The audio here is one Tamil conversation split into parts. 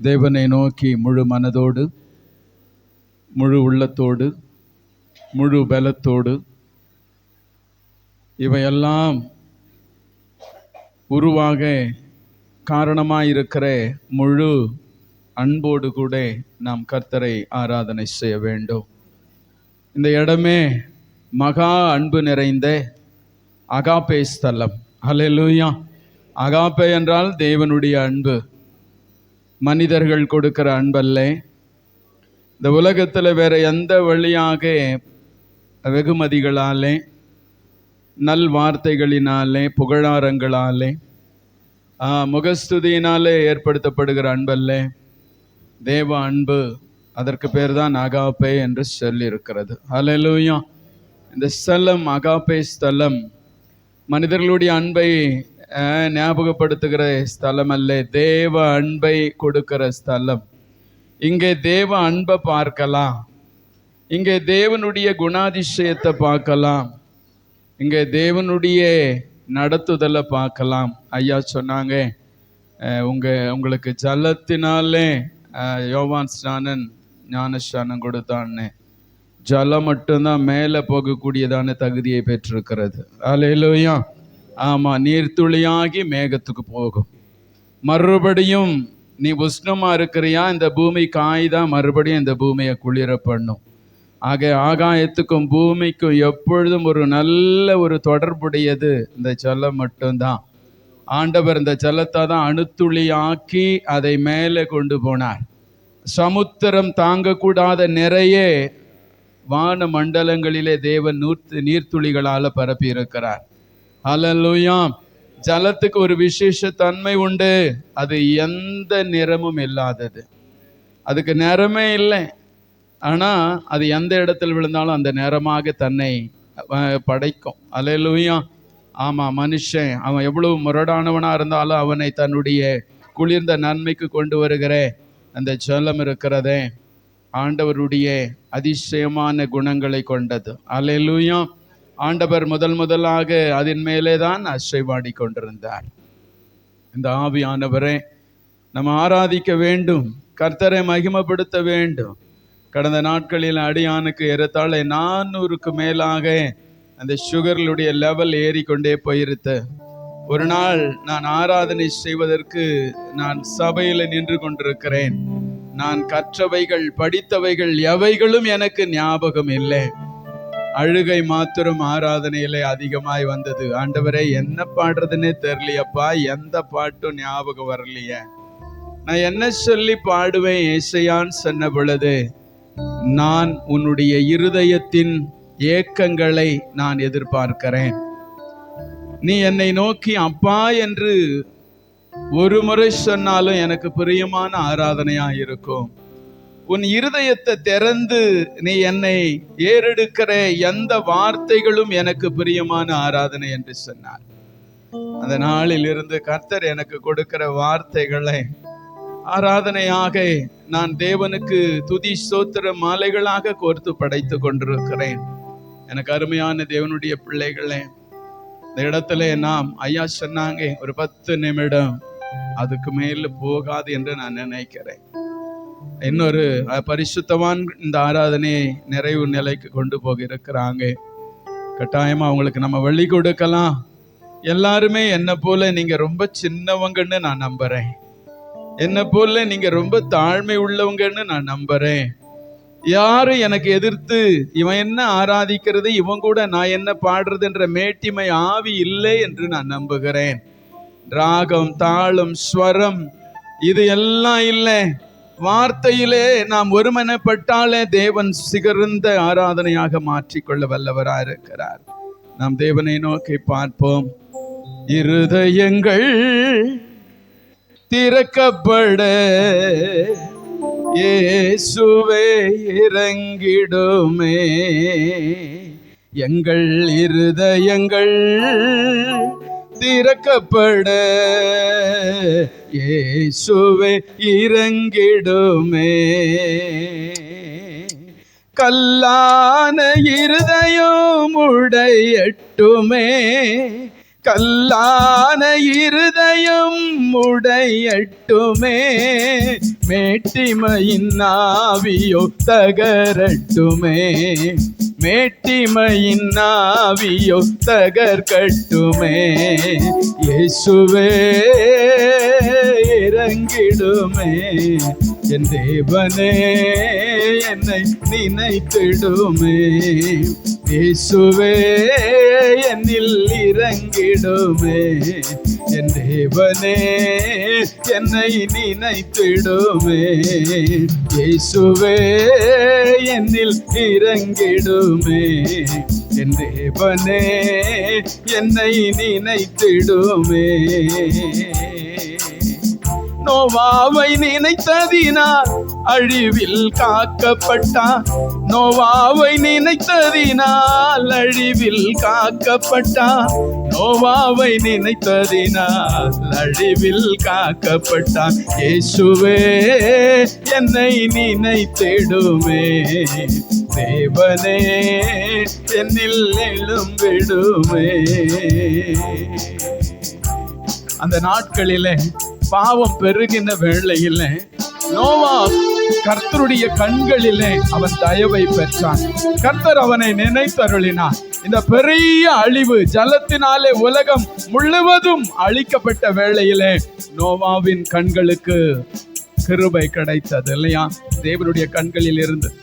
தேவனை நோக்கி முழு மனதோடு முழு உள்ளத்தோடு முழு பலத்தோடு இவையெல்லாம் உருவாக காரணமாயிருக்கிற முழு அன்போடு கூட நாம் கர்த்தரை ஆராதனை செய்ய வேண்டும். இந்த இடமே மகா அன்பு நிறைந்த அகாப்பே ஸ்தலம். அலையலூயா அகாப்பே என்றால் தேவனுடைய அன்பு. மனிதர்கள் கொடுக்கிற அன்பல்ல. இந்த உலகத்தில் வேற எந்த வழியாக வெகுமதிகளாலே நல் வார்த்தைகளினாலே புகழாரங்களாலே முகஸ்துதியினாலே ஏற்படுத்தப்படுகிற அன்பல்ல தேவ அன்பு அதற்கு பேர் தான் அகாப்பே என்று சொல்லியிருக்கிறது. அலலூயா இந்த ஸ்தலம் அகாப்பே ஸ்தலம் மனிதர்களுடைய அன்பை ஞாபகப்படுத்துகிற ஸ்தலம் அல்ல தேவ அன்பை கொடுக்கிற ஸ்தலம். இங்கே தேவ அன்பை பார்க்கலாம். இங்கே தேவனுடைய குணாதிசயத்தை பார்க்கலாம். இங்கே தேவனுடைய நடத்துதலை பார்க்கலாம். ஐயா சொன்னாங்க உங்கள் உங்களுக்கு ஜலத்தினாலே யோவான் ஸ்நானன் ஞானஸ்நானம் கொடுத்தான்னு. ஜலம் மட்டும்தான் மேலே போகக்கூடியதான தகுதியை பெற்றிருக்கிறது. அலையிலோயா ஆமாம் நீர்த்துளியாகி மேகத்துக்கு போகும். மறுபடியும் நீ உஷ்ணமாக இருக்கிறியா? இந்த பூமி காய்தா? மறுபடியும் இந்த பூமியை குளிர பண்ணும். ஆக ஆகாயத்துக்கும் பூமிக்கும் எப்பொழுதும் ஒரு நல்ல ஒரு தொடர்புடையது இந்த ஜலம் மட்டும்தான். ஆண்டவர் இந்த ஜலத்தை தான் அணுத்துளியாக்கி அதை மேலே கொண்டு போனார். சமுத்திரம் தாங்கக்கூடாத நிறைய வான மண்டலங்களிலே தேவன் நூற்று நீர்த்துளிகளால் பரப்பி இருக்கிறார் ஜலத்துக்கு ஒரு விசேஷ தன்மை உண்டு. அது எந்த நிறமும் இல்லாதது. அதுக்கு நிறமே இல்லை. ஆனால் அது எந்த இடத்தில் விழுந்தாலும் அந்த நிறமாக தன்னை படைக்கும். ஹalleluya. ஆமாம் மனுஷன் அவன் எவ்வளவு முரடானவனாக இருந்தாலும் அவனை தன்னுடைய குளிர்ந்த நன்மைக்கு கொண்டு வருகிற அந்த ஜலம் இருக்கிறதே. ஆண்டவருடைய அதிசயமான குணங்களை கொண்டது. அல்லேலூயா ஆண்டவர் முதல் முதலாக அதன் மேலே தான் அசைவாடி கொண்டிருந்தார். இந்த ஆவியானவரை நம்ம ஆராதிக்க வேண்டும் கர்த்தரை மகிமப்படுத்த வேண்டும். கடந்த நாட்களில் அடியானுக்கு ஏறத்தாழ நானூறுக்கு மேலாக அந்த சுகர்களுடைய லெவல் ஏறிக்கொண்டே போயிருத்த. ஒரு நாள் நான் ஆராதனை செய்வதற்கு நான் சபையில் நின்று கொண்டிருக்கிறேன். நான் கற்றவைகள் படித்தவைகள் எவைகளும் எனக்கு ஞாபகம் இல்லை. அழுகை மாத்திரம் ஆராதனையிலே அதிகமாய் வந்தது. ஆண்டவரே என்ன பாடுறதுன்னே தெரியலையப்பா. எந்த பாட்டும் ஞாபகம் வரலையே. நான் என்ன சொல்லி பாடுவேன்? இசையான் சொன்ன பொழுது நான் உன்னுடைய இருதயத்தின் ஏக்கங்களை நான் எதிர்பார்க்கிறேன். நீ என்னை நோக்கி அப்பா என்று ஒரு முறை சொன்னாலும் எனக்கு பிரியமான ஆராதனையா இருக்கும். உன் இருதயத்தை திறந்து நீ என்னை ஏறெடுக்கிற எந்த வார்த்தைகளும் எனக்கு பிரியமான ஆராதனை என்று சொன்னார். அந்த நாளில் இருந்து கர்த்தர் எனக்கு கொடுக்கிற வார்த்தைகளை ஆராதனையாக நான் தேவனுக்கு துதி சோத்திர மாலைகளாக கோர்த்து படைத்து கொண்டிருக்கிறேன். எனக்கு அருமையான தேவனுடைய பிள்ளைகளே இந்த இடத்துல நாம் ஐயா சொன்னாங்க ஒரு பத்து நிமிடம் அதுக்கு மேல போகாது என்று நான் நினைக்கிறேன். இன்னொரு பரிசுத்தவான் இந்த ஆராதனையை நிறைவு நிலைக்கு கொண்டு போக இருக்கிறாங்க. கட்டாயமா அவங்களுக்கு நம்ம வழி கொடுக்கலாம். எல்லாருமே என்ன போல நீங்க ரொம்ப சின்னவங்கன்னு நான் நம்புறேன். என்ன போல நீங்க ரொம்ப தாழ்மை உள்ளவங்கன்னு நான் நம்புறேன். யாரும் எனக்கு எதிர்த்து இவன் என்ன ஆராதிக்கிறது இவன் கூட நான் என்ன பாடுறது என்ற மேட்டிமை ஆவி இல்லை என்று நான் நம்புகிறேன். ராகம் தாளம் ஸ்வரம் இது எல்லாம் இல்லை. வார்த்தையிலே நாம் ஒருமனப்பட்டாலே தேவன் சிகர்ந்த ஆராதனையாக மாற்றிக்கொள்ள வல்லவராக இருக்கிறார். நாம் தேவனை நோக்கி பார்ப்போம். இருதயங்கள் திறக்கப்பட இயேசுவே இறங்கிடுமே. எங்கள் இருதயங்கள் திறக்கப்பட. இயேசுவே இறங்கிடுமே. கல்லான இருதயம் உடையட்டுமே. கல்லான இருதயம் உடையட்டுமே. மேட்டிமையின் ஆவியோ தகரட்டுமே. மேட்டிமையின் ஆவியோ தகர்கட்டுமே இயேசுவே இறங்கிடுமே. என் தேவனே என்னை நினைத்திடுமே. இயேசுவே என்னில் இறங்கிடுமே. என் தேவனே என்னை நினைத்திடுமே. இயேசுவே என்னில் இறங்கிடுமே. என் தேவனே என்னை நினைத்திடுமே. நோவாவை நினைத்ததினால் அழிவில் காக்கப்பட்டான். நோவாவை நினைத்ததினால் அழிவில் காக்கப்பட்டான். நோவாவை நினைத்ததினால் அழிவில் காக்கப்பட்டான். இயேசுவே என்னை நினைத்திடுமே தேவனே என்னில் எழும்பிடுமே அந்த நாட்களிலே பாவம் பெருகின வேளையிலே நோவா கர்த்தருடைய கண்களிலே அவன் தயவை பெற்றான். கர்த்தர் அவனை நினைத்தருளினான் இந்த பெரிய அழிவு ஜலத்தினாலே உலகம் முழுவதும் அழிக்கப்பட்ட வேளையிலே நோவாவின் கண்களுக்கு கிருபை கிடைத்தது இல்லையா? தேவனுடைய கண்களில் இருந்து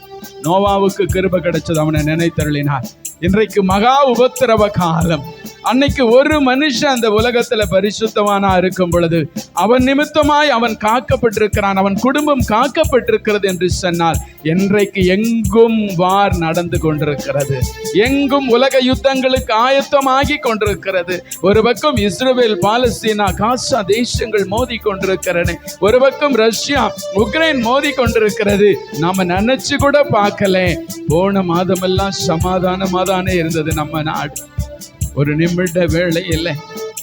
நோவாவுக்கு கிருபை கிடைச்சது அவனை நினைத்தருளினார். இன்றைக்கு மகா உபத்திரவ காலம். அன்னைக்கு ஒரு மனுஷன் அந்த உலகத்துல பரிசுத்தவானா இருக்கும் பொழுது அவன் நிமித்தமாய் அவன் காக்கப்பட்டிருக்கிறான் அவன் குடும்பம் காக்கப்பட்டிருக்கிறது என்று சொன்னால் என்றைக்கு எங்கும் வார் நடந்து கொண்டிருக்கிறது. எங்கும் உலக யுத்தங்களுக்கு ஆயத்தமாகி கொண்டிருக்கிறது. ஒரு பக்கம் இஸ்ரேல் பாலஸ்தீனா காசா தேசங்கள் மோதி கொண்டிருக்கிறது ஒரு பக்கம் ரஷ்யா உக்ரைன் மோதி கொண்டிருக்கிறது. நாம நினைச்சு கூட பார்க்கல. போன மாதமெல்லாம் சமாதானமாக தானே இருந்தது நம்ம நாடு. ஒரு நிமிட வேலை இல்லை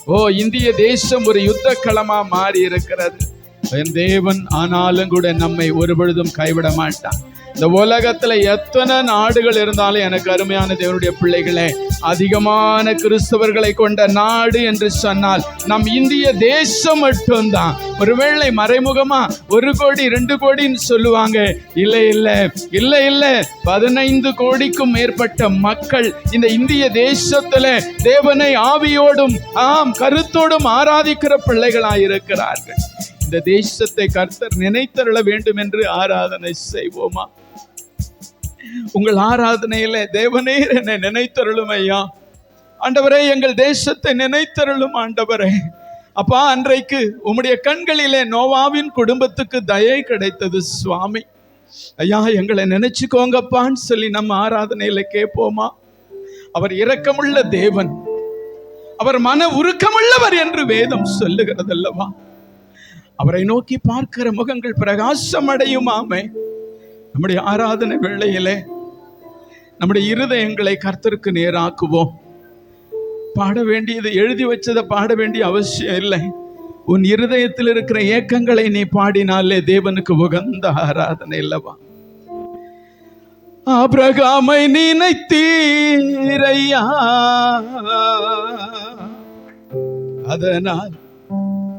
ஓ இந்திய தேசம் ஒரு யுத்த களமா மாறி இருக்கிறது என் தேவன் ஆனாலும் கூட நம்மை ஒருபொழுதும் கைவிட மாட்டான் இந்த உலகத்துல எத்தனை நாடுகள் இருந்தாலும் எனக்கு அருமையான தேவனுடைய பிள்ளைகளே அதிகமான கிறிஸ்தவர்களை கொண்ட நாடு என்று சொன்னால் நம் இந்திய தேசம் மட்டும்தான். ஒருவேளை மறைமுகமா ஒரு கோடி ரெண்டு கோடின்னு சொல்லுவாங்க. இல்லை இல்லை இல்லை இல்லை. பதினைந்து கோடிக்கும் மேற்பட்ட மக்கள் இந்த இந்திய தேசத்துல தேவனை ஆவியோடும் ஆம் கருத்தோடும் ஆராதிக்கிற பிள்ளைகளாயிருக்கிறார்கள். இந்த தேசத்தை கர்த்தர் நினைத்தருள வேண்டும் என்று ஆராதனை செய்வோமா? உங்கள் ஆராதனையில தேவனே என்னை நினைத்தருளும் ஐயா. ஆண்டவரே எங்கள் தேசத்தை நினைத்தருளும் ஆண்டவரே. அப்பா அன்றைக்கு உம்முடைய கண்களிலே நோவாவின் குடும்பத்துக்கு தயை கிடைத்தது சுவாமி. ஐயா எங்களை நினைச்சுக்கோங்கப்பான்னு சொல்லி நம்ம ஆராதனையில கேட்போமா? அவர் இரக்கமுள்ள தேவன். அவர் மன உருக்கமுள்ளவர் என்று வேதம் சொல்லுகிறதல்லவா? அவரை நோக்கி பார்க்கிற முகங்கள் பிரகாசம் அடையுமாமே நம்முடைய ஆராதனை வேளையிலே நம்முடைய இருதயங்களை கர்த்தருக்கு நேராக்குவோம். பாட வேண்டியது எழுதி வச்சதை பாட வேண்டிய அவசியம் இல்லை. உன் இருதயத்தில் இருக்கிற ஏக்கங்களை நீ பாடினாலே தேவனுக்கு உகந்த ஆராதனை இல்லவா அபிரகாமை நினைத்தீரையா? அதனால்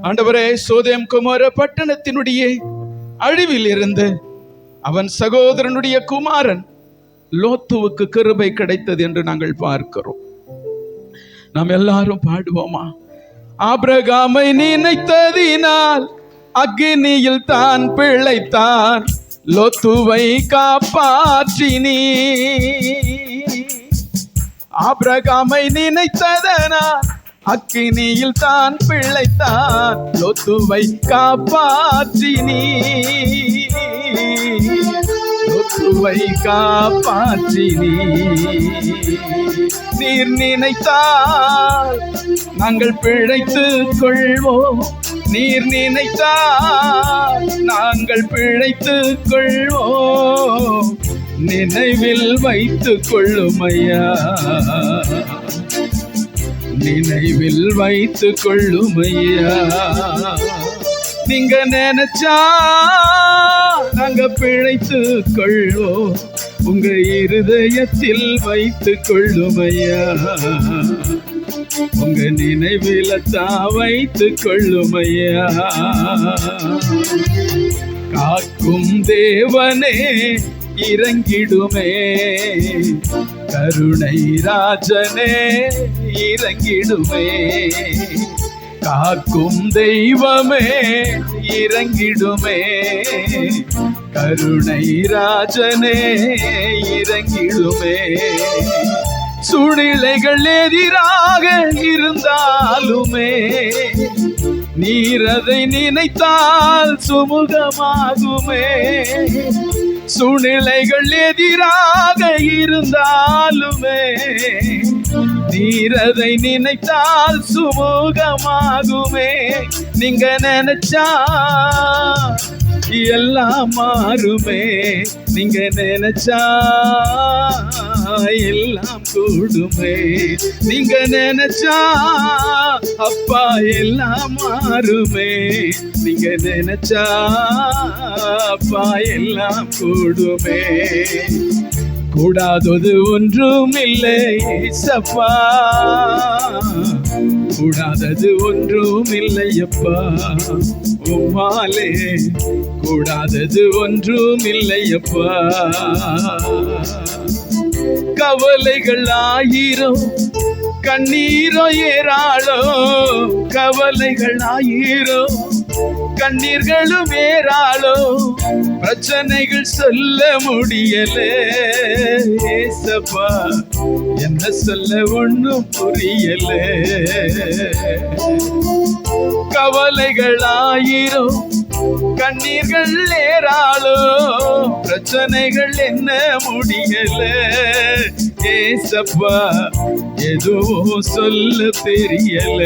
ஆண்டவரே சோதயம் குமார பட்டணத்தினுடைய அழிவில் இருந்து அவன் சகோதரனுடைய குமாரன் லோத்துவுக்கு கிருபை கிடைத்தது என்று நாங்கள் பார்க்கிறோம். நாம் எல்லாரும் பாடுவோமா? ஆபிரகாமை நினைத்ததினால் அக்னியில் தான் பிழைத்தார் லோத்துவை காப்பாற்றினி ஆபிரகாமை நினைத்ததனால் அக்கினியில் தான் பிழைத்தான். லொத்துவை காப்பாற்றினீ லொத்துவை காப்பாற்றினி நீர் நினைத்தால் நாங்கள் பிழைத்துக் கொள்வோம். நீர் நினைத்தால் நாங்கள் பிழைத்துக் கொள்வோம். நினைவில் வைத்துக் கொள்ளுமையா நினைவில் வைத்து கொள்ளுமையா நீங்க நினைச்சா நாங்க பிழைத்து கொள்வோம் உங்க இருதயத்தில் வைத்து கொள்ளுமையா உங்க நினைவில தான் வைத்து கொள்ளுமையா காக்கும் தேவனே இறங்கிடுமே. கருணை ராஜனே இறங்கிடுமே. காக்கும் தெய்வமே இறங்கிடுமே. கருணை ராஜனே இறங்கிடுமே. சுழிலைகள் எதிராக இருந்தாலுமே நீரதை நினைத்தால் சுமுகமாகுமே. சூழ்நிலைகள் எதிராக இருந்தாலுமே நீரதை நினைத்தால் சுமூகமாகுமே. நீங்க நினைச்சா எல்லாம் மாறுமே. நீங்க நினைச்சா எல்லாம் கூடுமே. நீங்க நினைச்சா அப்பா எல்லாம் மாறுமே. நீங்க நினைச்சா அப்பா எல்லாம் கூடுமே. கூடாதது ஒன்றும் இல்லை சப்பா கூடாதது ஒன்றும் இல்லையப்பா உம்மாலே கூடாதது ஒன்றும் இல்லையப்பா கவலைகள் ஆயிரம் கண்ணீரோ ஏராளோ கவலைகள் ஆயிரம். கண்ணீர்களும் ஏராளோ பிரச்சனைகள் சொல்ல முடியல. ஏசப்பா என்ன சொல்ல ஒண்ணும் புரியல. கவலைகள் ஆயிரும் கண்ணீர்கள் ஏராளோ பிரச்சனைகள் என்ன முடியல. ஏசப்பா எதுவும் சொல்ல தெரியல.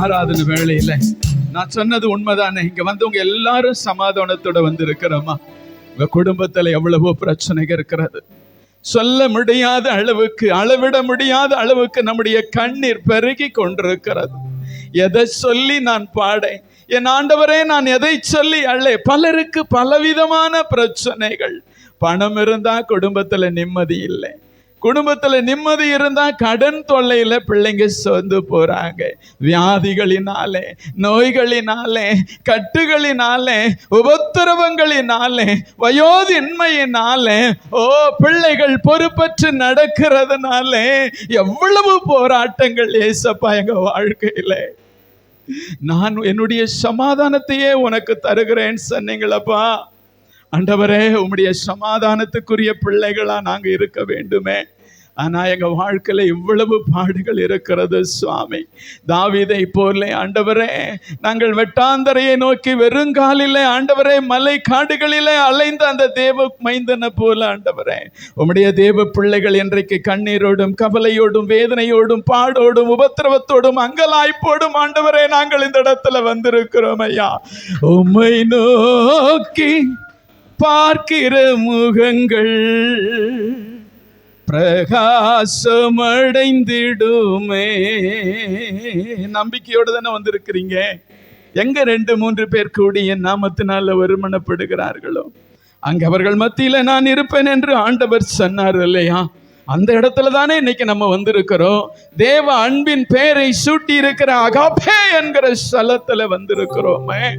ஆராதனை வேளையில நான் சொன்னது உண்மைதானே? இங்க வந்தவங்க எல்லாரும் சமாதானத்தோட வந்து இருக்கிறோமா உங்க குடும்பத்துல எவ்வளவோ பிரச்சனைகள் இருக்கிறது. சொல்ல முடியாத அளவுக்கு அளவிட முடியாத அளவுக்கு நம்முடைய கண்ணீர் பெருகி கொண்டிருக்கிறது. எதை சொல்லி நான் பாடேன்? என் ஆண்டவரே நான் எதை சொல்லி அள்ளே பலருக்கு பலவிதமான பிரச்சனைகள். பணம் இருந்தா குடும்பத்துல நிம்மதி இல்லை. குடும்பத்தில் நிம்மதி இருந்தால் கடன் தொல்லையில பிள்ளைங்க சொந்து போறாங்க. வியாதிகளினாலே நோய்களினாலே கட்டுகளினாலே உபத்திரவங்களினாலே வயோதின்மையினாலே ஓ பிள்ளைகள் பொறுப்பற்று நடக்கிறதுனாலே எவ்வளவு போராட்டங்கள் ஏசப்பா எங்க வாழ்க்கையில. நான் என்னுடைய சமாதானத்தையே உனக்கு தருகிறேன் சொன்னீங்களப்பா. ஆண்டவரே உம்முடைய சமாதானத்துக்குரிய பிள்ளைகளாக நாங்கள் இருக்க வேண்டுமே. ஆனால் எங்கள் வாழ்க்கையில் இவ்வளவு பாடுகள் இருக்கிறது சுவாமி. தாவிதை போல ஆண்டவரே நாங்கள் வெட்டாந்தரையை நோக்கி வெறுங்காலிலே ஆண்டவரே மலை காடுகளிலே அலைந்த அந்த தேவ மைந்தனை போல ஆண்டவரே. உம்முடைய தேவ பிள்ளைகள் இன்றைக்கு கண்ணீரோடும் கவலையோடும் வேதனையோடும் பாடோடும் உபத்திரவத்தோடும் அங்கலாய்ப்போடும் ஆண்டவரே நாங்கள் இந்த இடத்துல வந்திருக்கிறோம் ஐயா. உம்மை நோக்கி பார்க்கிற முகங்கள் பிரகாசமடைந்திடுமே. நம்பிக்கையோடு தானே வந்திருக்கிறீங்க. எங்க ரெண்டு மூன்று பேர் கூடி என் நாமத்தினால வருமானப்படுகிறார்களோ? அங்க அவர்கள் மத்தியில நான் இருப்பேன் என்று ஆண்டவர் சொன்னார் இல்லையா? அந்த இடத்துல தானே இன்னைக்கு நம்ம வந்திருக்கிறோம். தேவ அன்பின் பெயரை சூட்டி இருக்கிற அகாபே என்கிற ஸ்தலத்துல வந்திருக்கிறோமே.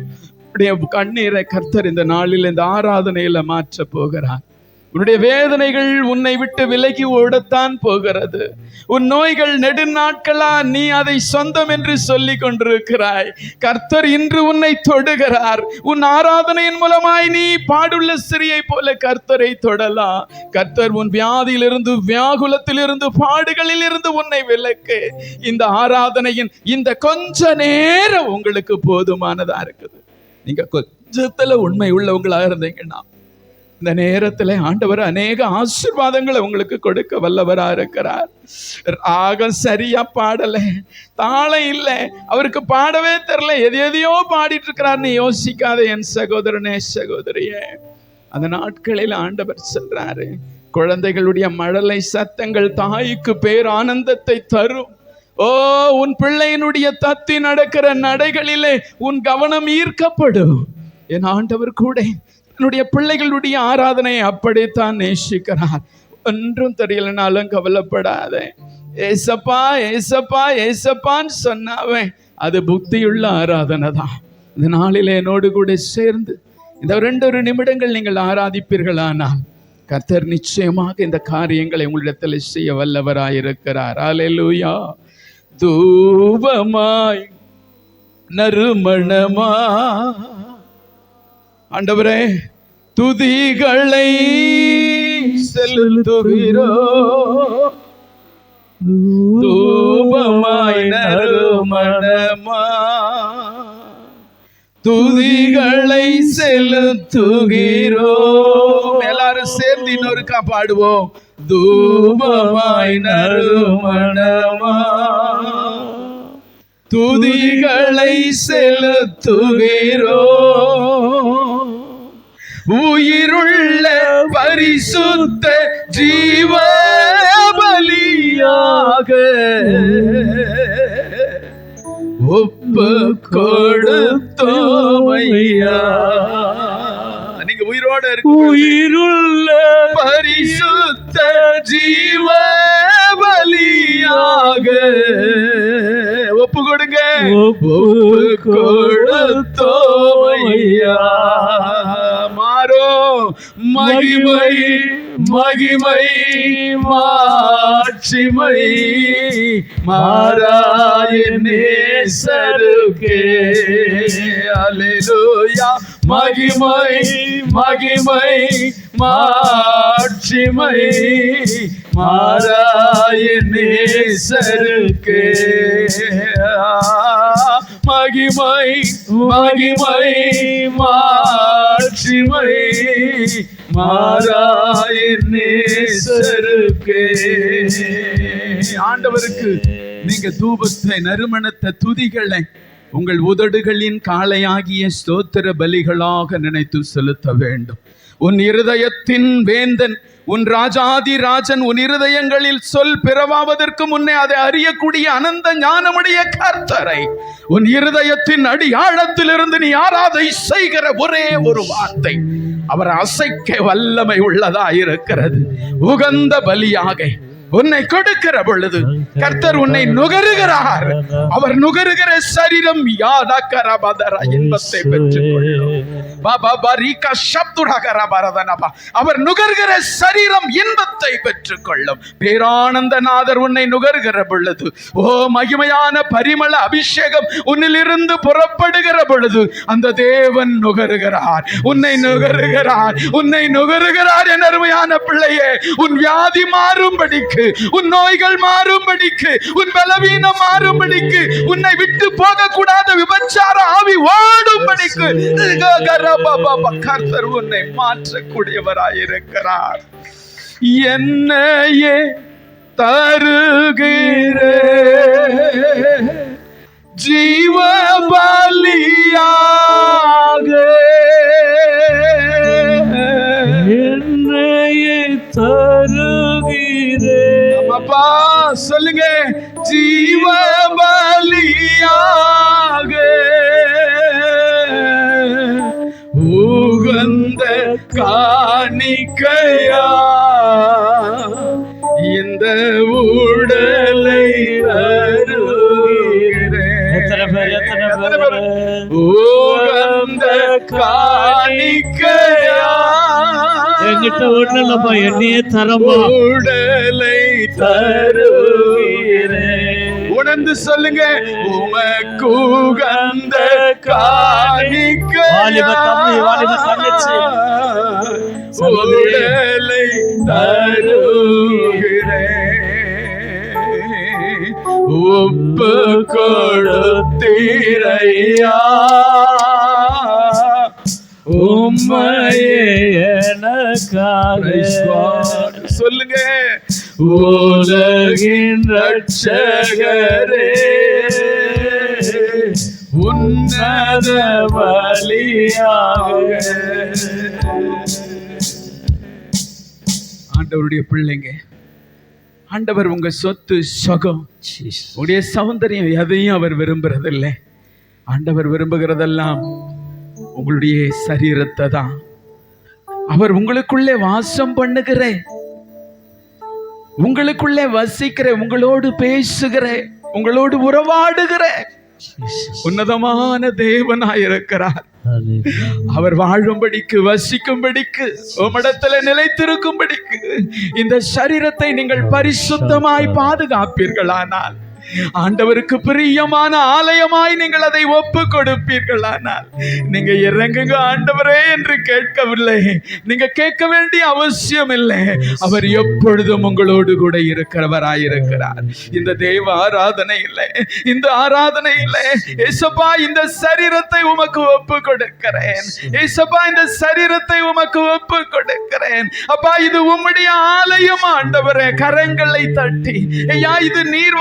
உன்னுடைய கண்ணீரை கர்த்தர் இந்த நாளில் இந்த ஆராதனையில மாற்ற போகிறார். உன்னுடைய வேதனைகள் உன்னை விட்டு விலகி ஓடத்தான் போகிறது. உன் நோய்கள் நெடுநாட்களா நீ அதை சொந்தம் என்று சொல்லி கொண்டிருக்கிறாய். கர்த்தர் இன்று உன்னை தொடுகிறார். உன் ஆராதனையின் மூலமாய் நீ பாடுள்ள சிறியை போல கர்த்தரை தொடலாம். கர்த்தர் உன் வியாதியிலிருந்து வியாகுலத்திலிருந்து பாடுகளில் இருந்து உன்னை விலக்கு. இந்த ஆராதனையின் இந்த கொஞ்ச நேரம் உங்களுக்கு போதுமானதா இருக்குது. நீங்க கொஞ்சத்துல உண்மை உள்ளவங்களா இருந்தீங்கன்னா இந்த நேரத்துல ஆண்டவர் அநேக ஆசீர்வாதங்களை உங்களுக்கு கொடுக்க வல்லவரா இருக்கிறார். ராகம் சரியா பாடல தாளம் இல்லை அவருக்கு பாடவே தெரில எது எதையோ பாடிட்டு இருக்கிறார்னு யோசிக்காத என் சகோதரனே சகோதரியே. அந்த நாட்களில் ஆண்டவர் சொல்றாரு குழந்தைகளுடைய மழலை சத்தங்கள் தாய்க்கு பேர் ஆனந்தத்தை தரும். ஓ உன் பிள்ளையினுடைய தத்தி நடக்கிற நடைகளிலே உன் கவனம் ஈர்க்கப்படும். என் ஆண்டவர் கூட என்னுடைய பிள்ளைகளுடைய ஆராதனை அப்படித்தான் நேசிக்கிறார். ஒன்றும் தெரியலனாலும் கவலைப்படாத. ஏசப்பா ஏசப்பா ஏசப்பான்னு சொன்னாவே அது புத்தியுள்ள ஆராதனை தான். இந்த நாளில் என்னோடு கூட சேர்ந்து இந்த ரெண்டு ஒரு நிமிடங்கள் நீங்கள் ஆராதிப்பீர்களானால் கர்த்தர் நிச்சயமாக இந்த காரியங்களை உங்களிடத்தில் செய்ய வல்லவராயிருக்கிறார். அல்லேலூயா தூபமாய் நறுமணமா. ஆண்டவரே துதிகளை செலுத்துகிறோ. தூபமாய் நறுமணமா. துதிகளை செலுத்துகிறோம் எல்லாரும் சேர்ந்து இன்னொருக்கா பாடுவோம் தூபமாய் நறுமணமா. துதிகளை செலுத்துகிறோம் உயிருள்ள பரிசுத்த ஜீவ பலியாக ஒப்பு கொடுத்தோமையா நீங்க உயிரோட இருக்கு உயிருள்ள பரிசுத்த ஜீவ பலியாக ஒப்பு கொடுங்க ஒப்பு கொடுத்தோமையா மாறோ மகிமை மகிமை மாட்சிமை மாறாய நேசருக்கே அல்லேலூயா மகிமை மகிமை மாட்சிமை மாறாய நேசருக்கே மகிமை மகிமை மாட்சிமை ஆண்டவருக்கு நீங்க தூபத்தை நறுமணத்த துதிகளை உங்கள் உதடுகளின் காளையாகிய ஸ்தோத்திர பலிகளாக நினைத்து செலுத்த வேண்டும். உன் இருதயத்தின் வேந்தன் உன் ராஜாதி ராஜன் உன் இருதயங்களில் சொல் பிறவாவதற்கு முன்னே அதை அறியக்கூடிய அனந்த ஞானமுடைய கர்த்தரை. உன் இருதயத்தின் அடியாழத்திலிருந்து நீ ஆராதை செய்கிற ஒரே ஒரு வார்த்தை. அவர் அசைக்க வல்லமை உள்ளதா இருக்கிறது உகந்த பலியாக உன்னை கொடுக்கிற பொழுது கர்த்தர் உன்னை நுகருகிறார். அவர் நுகருகிற சரீரம் யாதகரபதர இன்பத்தை பெற்றுக்கொள்ளும். பாபா பரீகா சப்துடகர பரதனபா அவர் நுகர்கிற சரீரம் இன்பத்தை பெற்றுக்கொள்ளும். பேரானந்தநாதர் உன்னை நுகர்கிற பொழுது ஓ மகிமையான பரிமள அபிஷேகம் உன்னிலிருந்து புறப்படுகிற பொழுது அந்த தேவன் நுகருகிறார். உன்னை நுகருகிறார். உன்னை நுகருகிறார் என் அருமையான பிள்ளையே. உன் வியாதி மாறும்படிக்கு உன் நோய்கள் மாறும்படிக்கு உன் பலவீனம் மாறும்படிக்கு உன்னை விட்டு போக கூடாத விபச்சார ஆவி ஓடும்படிக்கு. கர்த்தர் உன்னை மாற்றக்கூடியவராயிருக்கிறார். என்னையே தருகிற. ஜீவ பலியாக அப்பா சொல்லுங்க ஜீவ ஒண்ணு இல்லப்பா என்னையே தரமா உடலை உணர்ந்து சொல்லுங்க உமக்கு உகந்த காணிக்க. உடலை தருகிறேன். ஒப்பு கொடுத்தீரையா சொல்லுங்க. உலகின் ரட்சகரே. உன்னத ஆண்டவருடைய பிள்ளைங்க ஆண்டவர் உங்க சொத்து சுகம். உடைய சௌந்தரியம் எதையும் அவர் விரும்புறதில்லை. ஆண்டவர் விரும்புகிறதெல்லாம் உங்களுடைய சரீரத்தை தான் அவர் உங்களுக்குள்ளே வாசம் பண்ணுகிற உங்களுக்குள்ளே வசிக்கிற உங்களோடு பேசுகிற உங்களோடு உறவாடுகிற உன்னதமான தேவனாயிருக்கிறார் அவர் வாழும்படிக்கு வசிக்கும்படிக்கு உம்மிடத்துல நிலைத்திருக்கும்படிக்கு இந்த சரீரத்தை நீங்கள் பரிசுத்தமாய் பாதுகாப்பீர்களானால். ஆண்டவருக்கு பிரியமான ஆலயமாய் நீங்கள் அதை ஒப்பு கொடுப்பீர்களானால் நீங்க இறங்குங்க ஆண்டவரே என்று கேட்கவில்லை. நீங்க கேட்க வேண்டிய அவசியம் இல்லை. அவர் எப்பொழுதும் உங்களோடு கூட இருக்கிறவராயிருக்கிறார். இந்த தெய்வ ஆராதனை இல்லை. இந்த ஆராதனை இல்லை. ஏசப்பா இந்த சரீரத்தை உமக்கு ஒப்பு கொடுக்கிறேன் ஏசப்பா இந்த சரீரத்தை உமக்கு ஒப்பு கொடுக்கிறேன் அப்பா இது உம்முடைய ஆலயம் ஆண்டவரே. கரங்களை தட்டி ஐயா இது நீர்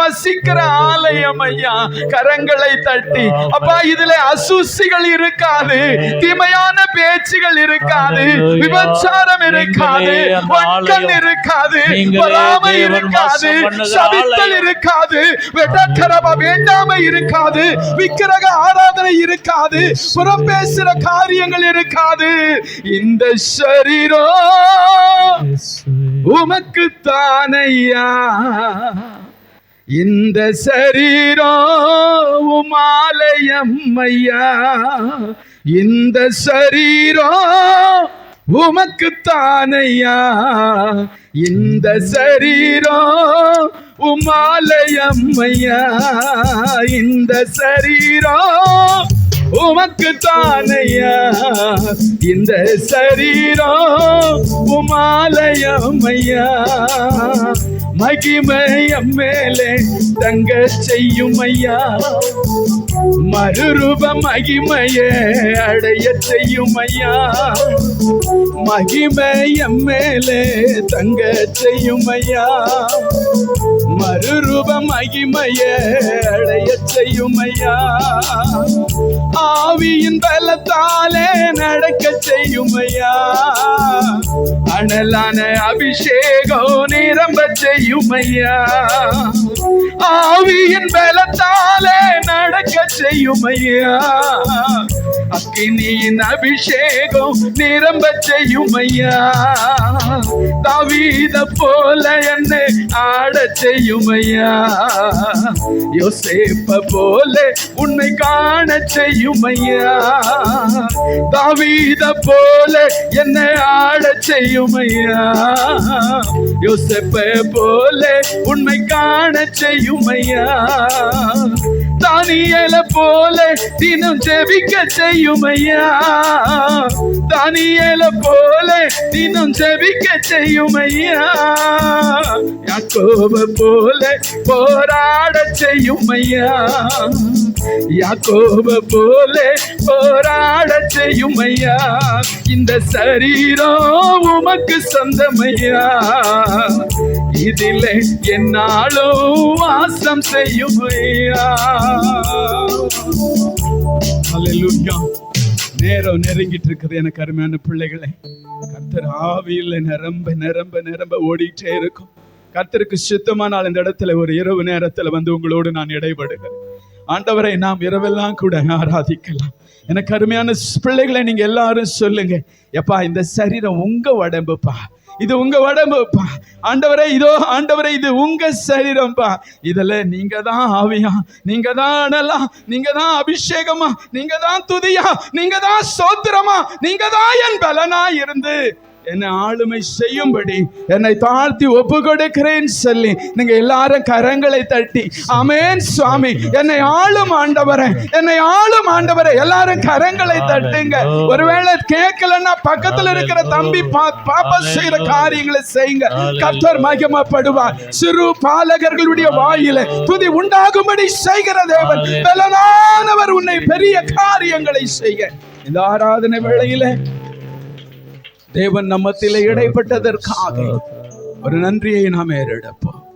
வசிக்கிற ஆலயம் ஐயா கரங்களை தட்டி. அப்பா இதுல அசூசிகள் இருக்காது. தீமையான பேச்சுகள் இருக்காது. விபச்சாரம் இருக்காது. ஆலயம். இருக்காது. பொறாமை இருக்காது. சபித்தல். இருக்காது. வெட்டக்கரப வேண்டாமை இருக்காது. விக்கிரக ஆராதனை இருக்காது. புறம் பேசுற காரியங்கள் இருக்காது. இந்த சரீரம் உமக்கு தானையா? இந்த சரீரம் உமாலயம் ஐயா இந்த சரீரம் உமக்கு தானையா இந்த சரீரம் உமாலயம் ஐயா இந்த சரீரம் உமக்கு தானையா இந்த சரீரம் உமாலயம் ஐயா மகிமயம் மேலே தங்க செய்யும் ஐயா. மறுரூப மகிமையே அடைய செய்யும் ஐயா. மகிமையம் மேலே தங்க செய்யும் ஐயா. மறுரூப மகிமையே அடைய செய்யும் ஐயா. ஆவியின் பலத்தாலே நடக்க செய்யும் ஐயா. அனலான அபிஷேகம் நிரம்ப செய்யும் செய்யுமையா? ஆவியின் பலத்தாலே நடக்க செய்யுமையா? அக்கினியின் அபிஷேகம் நிரம்ப செய்யுமையா? தவீத போல என்னை ஆட செய்யுமையா? யோசேப்ப போல உன்னை காண செய்யுமையா? ஐயா போல என்னை ஆட செய்யுமையா? யோசேப்ப போல போல உண்மை காண செய்யுமையா? தானியல போல தினம் ஜெபிக்க செய்யுமையா? தானியல போல தினம் ஜெபிக்க செய்யுமையா? யாக்கோவ போல போராட செய்யுமையா? யாக்கோவ போல போராட செய்யுமையா? இந்த சரீரம் உமக்கு சொந்தமையா? இதிலே என்னாலோ வாசம் செய்யும் நேரம் நெருங்கிட்டு இருக்குது எனக்கு அருமையான பிள்ளைகளை. கர்த்தர் ஆவியில் நிரம்ப நிரம்ப நிரம்ப ஓடிட்டே இருக்கும். கர்த்தருக்கு சுத்தமானால் இந்த இடத்துல ஒரு இரவு நேரத்துல வந்து உங்களோடு நான் இடைபடுகிறேன். ஆண்டவரை நாம் இரவெல்லாம் கூட ஆராதிக்கலாம். எனக்கு அருமையான பிள்ளைகளை நீங்க எல்லாரும் சொல்லுங்க. எப்பா இந்த சரீரம் உங்க உடம்புப்பா. இது உங்க உடம்புப்பா ஆண்டவரே இதோ ஆண்டவரே இது உங்க சரீரம்ப்பா இதுல நீங்க தான் ஆவியா? நீங்க தான் அனலா? நீங்க தான் அபிஷேகமா? நீங்க தான் துதியா? நீங்க தான் சோத்திரமா நீங்க தான் என் பலனா இருந்து என்னை ஆளுமை செய்யும்படி என்னை தாழ்த்தி ஒப்பு கொடுக்கிறேன் சொல்லி நீங்க எல்லாரும் கரங்களை தட்டி அமேன் சுவாமி என்னை ஆளும் ஆண்டவரே என்னை ஆளும் ஆண்டவரே எல்லாரும் கரங்களை தட்டுங்க. ஒருவேளை கேட்கலன்னா பக்கத்துல இருக்கிற தம்பி பாப்பா செய்யற காரியங்களை செய்யுங்க. கர்த்தர் மகிமைப்படுவார். சிறு பாலகர்களுடைய வாயில துதி உண்டாகும்படி செய்கிற தேவன் பலனானவர் உன்னை பெரிய காரியங்களை செய்ய இந்த ஆராதனை வேளையில தேவன் நம்மத்திலே இடைப்பட்டதற்காக. ஒரு நன்றியை நாம் ஏறெடுப்போம்.